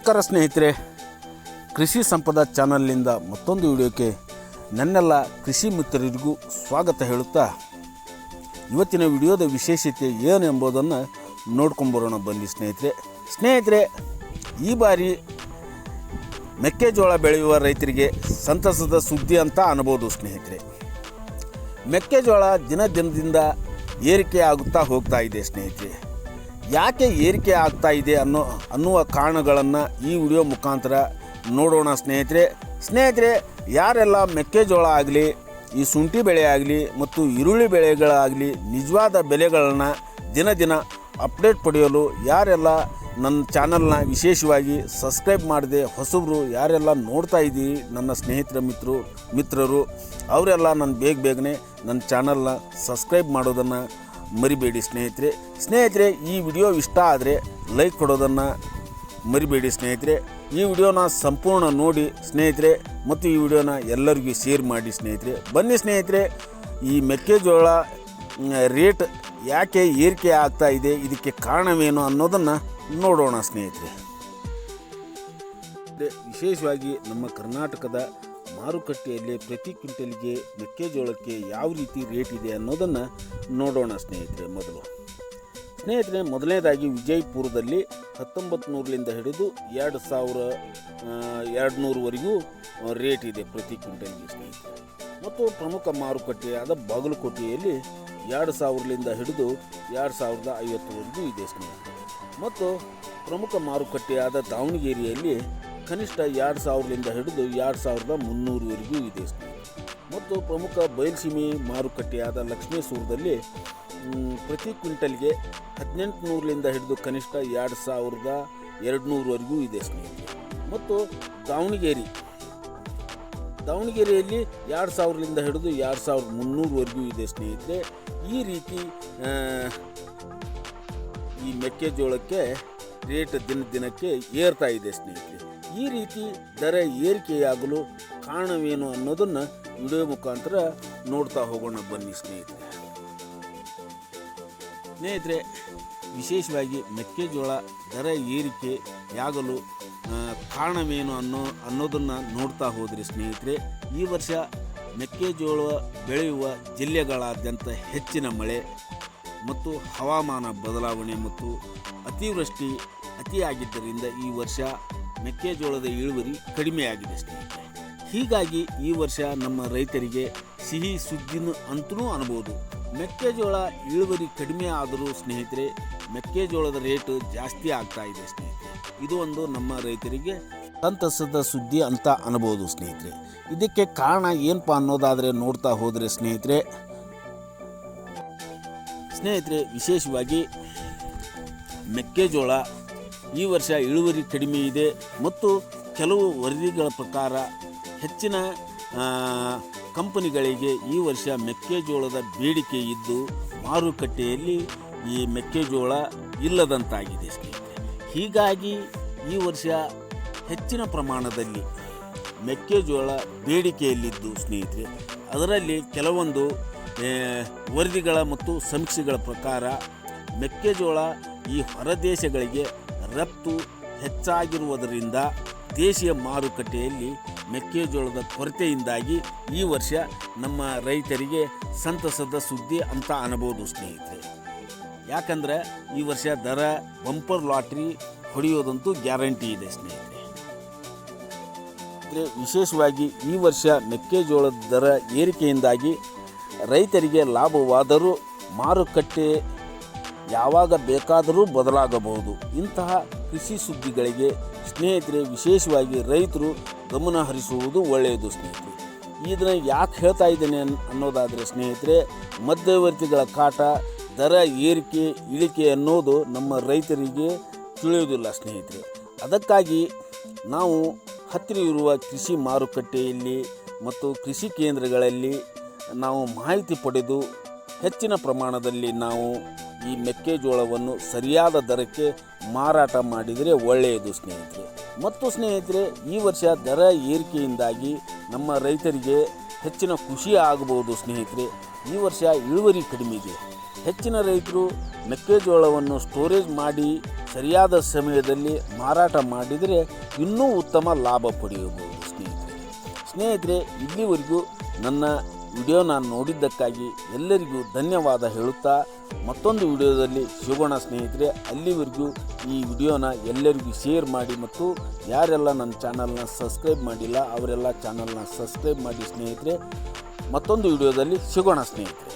ನಮಸ್ಕಾರ ಸ್ನೇಹಿತರೆ. ಕೃಷಿ ಸಂಪದ ಚಾನಲ್ನಿಂದ ಮತ್ತೊಂದು ವಿಡಿಯೋಕ್ಕೆ ನನ್ನೆಲ್ಲ ಕೃಷಿ ಮಿತ್ರರಿಗೂ ಸ್ವಾಗತ ಹೇಳುತ್ತಾ, ಇವತ್ತಿನ ವಿಡಿಯೋದ ವಿಶೇಷತೆ ಏನು ಎಂಬುದನ್ನು ನೋಡ್ಕೊಂಬರೋಣ ಬನ್ನಿ ಸ್ನೇಹಿತರೆ. ಸ್ನೇಹಿತರೆ, ಈ ಬಾರಿ ಮೆಕ್ಕೆಜೋಳ ಬೆಳೆಯುವ ರೈತರಿಗೆ ಸಂತಸದ ಸುದ್ದಿ ಅಂತ ಅನ್ಬೋದು ಸ್ನೇಹಿತರೆ. ಮೆಕ್ಕೆಜೋಳ ದಿನ ದಿನದಿಂದ ಏರಿಕೆ ಆಗುತ್ತಾ ಹೋಗ್ತಾ ಇದೆ ಸ್ನೇಹಿತರೆ. ಯಾಕೆ ಏರಿಕೆ ಆಗ್ತಾ ಇದೆ ಅನ್ನೋ, ಅನ್ನುವ ಕಾರಣಗಳನ್ನು ಈ ವಿಡಿಯೋ ಮುಖಾಂತರ ನೋಡೋಣ ಸ್ನೇಹಿತರೆ. ಸ್ನೇಹಿತರೆ, ಯಾರೆಲ್ಲ ಮೆಕ್ಕೆಜೋಳ ಆಗಲಿ, ಈ ಶುಂಠಿ ಬೆಳೆ ಆಗಲಿ ಮತ್ತು ಈರುಳ್ಳಿ ಬೆಳೆಗಳಾಗಲಿ ನಿಜವಾದ ಬೆಲೆಗಳನ್ನು ದಿನ ದಿನ ಅಪ್ಡೇಟ್ ಪಡೆಯಲು ಯಾರೆಲ್ಲ ನನ್ನ ಚಾನಲ್ನ ವಿಶೇಷವಾಗಿ ಸಬ್ಸ್ಕ್ರೈಬ್ ಮಾಡಿದೆ ಹೊಸಬರು ಯಾರೆಲ್ಲ ನೋಡ್ತಾ ಇದ್ದೀರಿ ನನ್ನ ಸ್ನೇಹಿತರ ಮಿತ್ರರು ಮಿತ್ರರು, ಅವರೆಲ್ಲ ನನ್ನ ಬೇಗ ಬೇಗನೆ ನನ್ನ ಚಾನಲ್ನ ಸಬ್ಸ್ಕ್ರೈಬ್ ಮಾಡೋದನ್ನು ಮರಿಬೇಡಿ ಸ್ನೇಹಿತರೆ. ಸ್ನೇಹಿತರೆ, ಈ ವಿಡಿಯೋ ಇಷ್ಟ ಆದರೆ ಲೈಕ್ ಕೊಡೋದನ್ನು ಮರಿಬೇಡಿ ಸ್ನೇಹಿತರೆ. ಈ ವಿಡಿಯೋನ ಸಂಪೂರ್ಣ ನೋಡಿ ಸ್ನೇಹಿತರೆ ಮತ್ತು ಈ ವಿಡಿಯೋನ ಎಲ್ಲರಿಗೂ ಶೇರ್ ಮಾಡಿ ಸ್ನೇಹಿತರೆ. ಬನ್ನಿ ಸ್ನೇಹಿತರೆ, ಈ ಮೆಕ್ಕೆಜೋಳ ರೇಟ್ ಯಾಕೆ ಏರಿಕೆ ಆಗ್ತಾ ಇದೆ, ಇದಕ್ಕೆ ಕಾರಣವೇನು ಅನ್ನೋದನ್ನು ನೋಡೋಣ ಸ್ನೇಹಿತರೆ. ವಿಶೇಷವಾಗಿ ನಮ್ಮ ಕರ್ನಾಟಕದ ಮಾರುಕಟ್ಟೆಯಲ್ಲಿ ಪ್ರತಿ ಕ್ವಿಂಟಲ್ಗೆ ಮೆಕ್ಕೆಜೋಳಕ್ಕೆ ಯಾವ ರೀತಿ ರೇಟ್ ಇದೆ ಅನ್ನೋದನ್ನು ನೋಡೋಣ ಸ್ನೇಹಿತರೆ ಮೊದಲು. ಸ್ನೇಹಿತರೆ ಮೊದಲನೇದಾಗಿ ವಿಜಯಪುರದಲ್ಲಿ ಹತ್ತೊಂಬತ್ತು ನೂರರಿಂದ ಹಿಡಿದು ಎರಡು ಸಾವಿರ ಎರಡು ನೂರವರೆಗೂ ರೇಟ್ ಇದೆ ಪ್ರತಿ ಕ್ವಿಂಟಲ್ಗೆ ಸ್ನೇಹಿತರೆ. ಮತ್ತು ಪ್ರಮುಖ ಮಾರುಕಟ್ಟೆಯಾದ ಬಾಗಲಕೋಟೆಯಲ್ಲಿ ಎರಡು ಸಾವಿರಲಿಂದ ಹಿಡಿದು ಎರಡು ಸಾವಿರದ ಐವತ್ತರವರೆಗೂ ಇದೆ ಸ್ನೇಹಿತರೆ. ಮತ್ತು ಪ್ರಮುಖ ಮಾರುಕಟ್ಟೆಯಾದ ದಾವಣಗೆರೆಯಲ್ಲಿ ಕನಿಷ್ಠ ಎರಡು ಸಾವಿರದಿಂದ ಹಿಡಿದು ಎರಡು ಸಾವಿರದ ಮುನ್ನೂರುವರೆಗೂ ಇದೆ ಮತ್ತು ಪ್ರಮುಖ ಬಯಲುಸೀಮೆ ಮಾರುಕಟ್ಟೆಯಾದ ಲಕ್ಷ್ಮೇಶ್ವರದಲ್ಲಿ ಪ್ರತಿ ಕ್ವಿಂಟಲ್ಗೆ ಹದಿನೆಂಟು ನೂರರಿಂದ ಹಿಡಿದು ಕನಿಷ್ಠ ಎರಡು ಸಾವಿರದ ಎರಡು ನೂರವರೆಗೂ ಇದೆ ಸ್ನೇಹಿತರೆ ಮತ್ತು ದಾವಣಗೆರೆ, ದಾವಣಗೆರೆಯಲ್ಲಿ ಎರಡು ಸಾವಿರದಿಂದ ಹಿಡಿದು ಎರಡು ಸಾವಿರದ ಮುನ್ನೂರವರೆಗೂ ಇದೆ ಸ್ನೇಹಿತರೆ ಈ ರೀತಿ ಈ ಮೆಕ್ಕೆಜೋಳಕ್ಕೆ ರೇಟ್ ದಿನ ದಿನಕ್ಕೆ ಏರ್ತಾ ಇದೆ ಸ್ನೇಹಿತರೆ ಈ ರೀತಿ ದರ ಏರಿಕೆಯಾಗಲು ಕಾರಣವೇನು ಅನ್ನೋದನ್ನು ವಿಡಿಯೋ ಮುಖಾಂತರ ನೋಡ್ತಾ ಹೋಗೋಣ ಬನ್ನಿ ಸ್ನೇಹಿತರೆ. ಸ್ನೇಹಿತರೆ, ವಿಶೇಷವಾಗಿ ಮೆಕ್ಕೆಜೋಳ ದರ ಏರಿಕೆ ಯಾಗಲು ಕಾರಣವೇನು ಅನ್ನೋ, ಅನ್ನೋದನ್ನು ನೋಡ್ತಾ ಹೋದರೆ ಸ್ನೇಹಿತರೆ. ಈ ವರ್ಷ ಮೆಕ್ಕೆಜೋಳ ಬೆಳೆಯುವ ಜಿಲ್ಲೆಗಳಾದ್ಯಂತ ಹೆಚ್ಚಿನ ಮಳೆ ಮತ್ತು ಹವಾಮಾನ ಬದಲಾವಣೆ ಮತ್ತು ಅತಿವೃಷ್ಟಿ ಅತಿಯಾಗಿದ್ದರಿಂದ ಈ ವರ್ಷ ಮೆಕ್ಕೆಜೋಳದ ಇಳುವರಿ ಕಡಿಮೆಯಾಗಿದೆ ಸ್ನೇಹಿತರೆ ಹೀಗಾಗಿ ಈ ವರ್ಷ ನಮ್ಮ ರೈತರಿಗೆ ಸಿಹಿ ಸುದ್ದಿನ ಅಂತಲೂ ಅನ್ಬೋದು. ಮೆಕ್ಕೆಜೋಳ ಇಳುವರಿ ಕಡಿಮೆ ಆದರೂ ಸ್ನೇಹಿತರೆ, ಮೆಕ್ಕೆಜೋಳದ ರೇಟು ಜಾಸ್ತಿ ಆಗ್ತಾ ಇದೆ ಸ್ನೇಹಿತರೆ. ಇದು ಒಂದು ನಮ್ಮ ರೈತರಿಗೆ ಸಂತಸದ ಸುದ್ದಿ ಅಂತ ಅನ್ಬೋದು ಸ್ನೇಹಿತರೆ. ಇದಕ್ಕೆ ಕಾರಣ ಏನಪ್ಪ ಅನ್ನೋದಾದರೆ ನೋಡ್ತಾ ಹೋದರೆ ಸ್ನೇಹಿತರೆ ಸ್ನೇಹಿತರೆ ವಿಶೇಷವಾಗಿ ಮೆಕ್ಕೆಜೋಳ ಈ ವರ್ಷ ಇಳುವರಿ ಕಡಿಮೆ ಇದೆ ಮತ್ತು ಕೆಲವು ವರದಿಗಳ ಪ್ರಕಾರ ಹೆಚ್ಚಿನ ಕಂಪನಿಗಳಿಗೆ ಈ ವರ್ಷ ಮೆಕ್ಕೆಜೋಳದ ಬೇಡಿಕೆ ಇದ್ದು ಮಾರುಕಟ್ಟೆಯಲ್ಲಿ ಈ ಮೆಕ್ಕೆಜೋಳ ಇಲ್ಲದಂತಾಗಿದೆ ಸ್ನೇಹಿತರೆ ಹೀಗಾಗಿ ಈ ವರ್ಷ ಹೆಚ್ಚಿನ ಪ್ರಮಾಣದಲ್ಲಿ ಮೆಕ್ಕೆಜೋಳ ಬೇಡಿಕೆಯಲ್ಲಿದ್ದು ಸ್ನೇಹಿತರೆ, ಅದರಲ್ಲಿ ಕೆಲವೊಂದು ವರದಿಗಳ ಮತ್ತು ಸಮೀಕ್ಷೆಗಳ ಪ್ರಕಾರ ಮೆಕ್ಕೆಜೋಳ ಈ ಹೊರದೇಶಗಳಿಗೆ ರಫ್ತು ಹೆಚ್ಚಾಗಿರುವುದರಿಂದ ದೇಶೀಯ ಮಾರುಕಟ್ಟೆಯಲ್ಲಿ ಮೆಕ್ಕೆಜೋಳದ ಕೊರತೆಯಿಂದಾಗಿ ಈ ವರ್ಷ ನಮ್ಮ ರೈತರಿಗೆ ಸಂತಸದ ಸುದ್ದಿ ಅಂತ ಅನ್ಬೋದು, ಸ್ನೇಹಿತರೆ. ಯಾಕಂದ್ರೆ ಈ ವರ್ಷ ದರ, ಬಂಪರ್ ಲಾಟ್ರಿ ಹೊಡೆಯೋದಂತೂ ಗ್ಯಾರಂಟಿ ಇದೆ, ಸ್ನೇಹಿತರೆ. ವಿಶೇಷವಾಗಿ ಈ ವರ್ಷ ಮೆಕ್ಕೆಜೋಳದ ದರ ಏರಿಕೆಯಿಂದಾಗಿ ರೈತರಿಗೆ ಲಾಭವಾದರೂ ಮಾರುಕಟ್ಟೆ ಯಾವಾಗ ಬೇಕಾದರೂ ಬದಲಾಗಬಹುದು. ಇಂತಹ ಕೃಷಿ ಸುದ್ದಿಗಳಿಗೆ ಸ್ನೇಹಿತರೆ, ವಿಶೇಷವಾಗಿ ರೈತರು ಗಮನ ಹರಿಸುವುದು ಒಳ್ಳೆಯದು ಸ್ನೇಹಿತರೆ. ಇದನ್ನು ಯಾಕೆ ಹೇಳ್ತಾ ಇದ್ದೇನೆ ಅನ್- ಅನ್ನೋದಾದರೆ ಸ್ನೇಹಿತರೆ, ಮಧ್ಯವರ್ತಿಗಳ ಕಾಟ, ದರ ಏರಿಕೆ, ಇಳಿಕೆ ಅನ್ನೋದು ನಮ್ಮ ರೈತರಿಗೆ ತಿಳಿಯುವುದಿಲ್ಲ ಸ್ನೇಹಿತರೆ. ಅದಕ್ಕಾಗಿ ನಾವು ಹತ್ತಿರ ಇರುವ ಕೃಷಿ ಮಾರುಕಟ್ಟೆಯಲ್ಲಿ ಮತ್ತು ಕೃಷಿ ಕೇಂದ್ರಗಳಲ್ಲಿ ನಾವು ಮಾಹಿತಿ ಪಡೆದು ಹೆಚ್ಚಿನ ಪ್ರಮಾಣದಲ್ಲಿ ನಾವು ಈ ಮೆಕ್ಕೆಜೋಳವನ್ನು ಸರಿಯಾದ ದರಕ್ಕೆ ಮಾರಾಟ ಮಾಡಿದರೆ ಒಳ್ಳೆಯದು, ಸ್ನೇಹಿತರೆ. ಮತ್ತು ಸ್ನೇಹಿತರೆ, ಈ ವರ್ಷ ದರ ಏರಿಕೆಯಿಂದಾಗಿ ನಮ್ಮ ರೈತರಿಗೆ ಹೆಚ್ಚಿನ ಖುಷಿ ಆಗಬಹುದು, ಸ್ನೇಹಿತರೆ. ಈ ವರ್ಷ ಇಳುವರಿ ಕಡಿಮೆ ಇದೆ. ಹೆಚ್ಚಿನ ರೈತರು ಮೆಕ್ಕೆಜೋಳವನ್ನು ಸ್ಟೋರೇಜ್ ಮಾಡಿ ಸರಿಯಾದ ಸಮಯದಲ್ಲಿ ಮಾರಾಟ ಮಾಡಿದರೆ ಇನ್ನೂ ಉತ್ತಮ ಲಾಭ ಪಡೆಯಬಹುದು, ಸ್ನೇಹಿತರೆ. ಸ್ನೇಹಿತರೆ, ಇಲ್ಲಿವರೆಗೂ ನನ್ನ ವಿಡಿಯೋನ ನೋಡಿದ್ದಕ್ಕಾಗಿ ಎಲ್ಲರಿಗೂ ಧನ್ಯವಾದ ಹೇಳುತ್ತಾ ಮತ್ತೊಂದು ವಿಡಿಯೋದಲ್ಲಿ ಸಿಗೋಣ ಸ್ನೇಹಿತರೆ, ಅಲ್ಲಿವರೆಗೂ ಈ ವಿಡಿಯೋನ ಎಲ್ಲರಿಗೂ ಶೇರ್ ಮಾಡಿ ಮತ್ತು ಯಾರೆಲ್ಲ ನನ್ನ ಚಾನಲ್ನ ಸಬ್ಸ್ಕ್ರೈಬ್ ಮಾಡಿಲ್ಲ, ಅವರೆಲ್ಲ ಚಾನಲ್ನ ಸಬ್ಸ್ಕ್ರೈಬ್ ಮಾಡಿ ಸ್ನೇಹಿತರೆ. ಮತ್ತೊಂದು ವಿಡಿಯೋದಲ್ಲಿ ಸಿಗೋಣ ಸ್ನೇಹಿತರೆ.